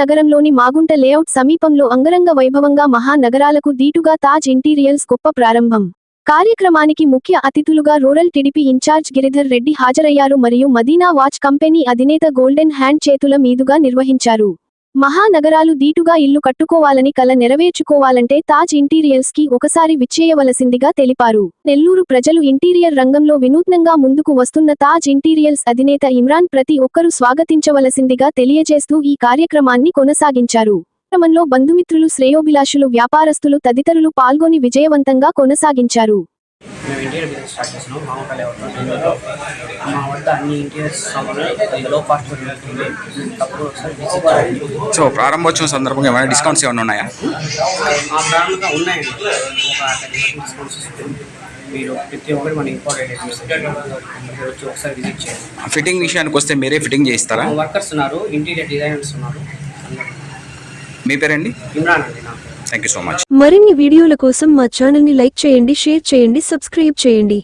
నగరంలోని మాగుంట లేఅవుట్ సమీపంలో అంగరంగ వైభవంగా మహానగరాలకు దీటుగా తాజ్ ఇంటీరియల్స్ గొప్ప ప్రారంభం. కార్యక్రమానికి ముఖ్య అతిథులుగా rural TDP in charge Giridhar Reddy హాజరయ్యారు మరియు మదీనా వాచ్ కంపెనీ అధినేత గోల్డెన్ హ్యాండ్ చేతుల మీదుగా నిర్వహించారు. మహానగరాలు దీటుగా ఇల్లు కట్టుకోవాలని కల నెరవేర్చుకోవాలంటే తాజ్ ఇంటీరియల్స్కి ఒకసారి విచ్చేయవలసిందిగా తెలిపారు. నెల్లూరు ప్రజలు ఇంటీరియర్ రంగంలో వినూత్నంగా ముందుకు వస్తున్న తాజ్ ఇంటీరియల్స్ అధినేత ఇమ్రాన్ ప్రతి ఒక్కరూ స్వాగతించవలసిందిగా తెలియజేస్తూ ఈ కార్యక్రమాన్ని కొనసాగించారు. క్రమంలో బంధుమిత్రులు శ్రేయోభిలాషులు వ్యాపారస్తులు తదితరులు పాల్గొని విజయవంతంగా కొనసాగించారు. మేము ఇంటీరియర్ బిజినెస్ స్టార్ట్ చేసినాం మామూలు లేఅవుట్లో నెల్లూరులో మా వద్ద అన్ని ఇంటీరియర్ సామాన్లు లో కాస్ట్ దొరుకుతుంది తప్పుడు ఒకసారి విజిట్ చేయండి సో ప్రారంభోత్సవం సందర్భంగా ఏమైనా డిస్కౌంట్స్ ఏమైనా ఉన్నాయా? ఆ ప్రారంభంగా ఉన్నాయండి. ఒక థర్టీ డిస్కౌంట్స్ ఇస్తుంది మీరు ప్రతి ఒక్కటి మన ఇంపార్టెంట్ ఐటమ్స్ మీరు వచ్చి ఒకసారి విజిట్ చేయండి ఫిట్టింగ్ విషయానికి వస్తే మీరే ఫిట్టింగ్ చేయిస్తారా? మా వర్కర్స్ ఉన్నారు ఇంటీరియర్ డిజైనర్స్ ఉన్నారు. మీ పేరండి? ఇమ్రాన్ అండి నాకు థ్యాంక్ యూ సో మచ్ మరిన్ని వీడియోల కోసం మా ఛానల్ని లైక్ చేయండి షేర్ చేయండి సబ్స్క్రైబ్ చేయండి.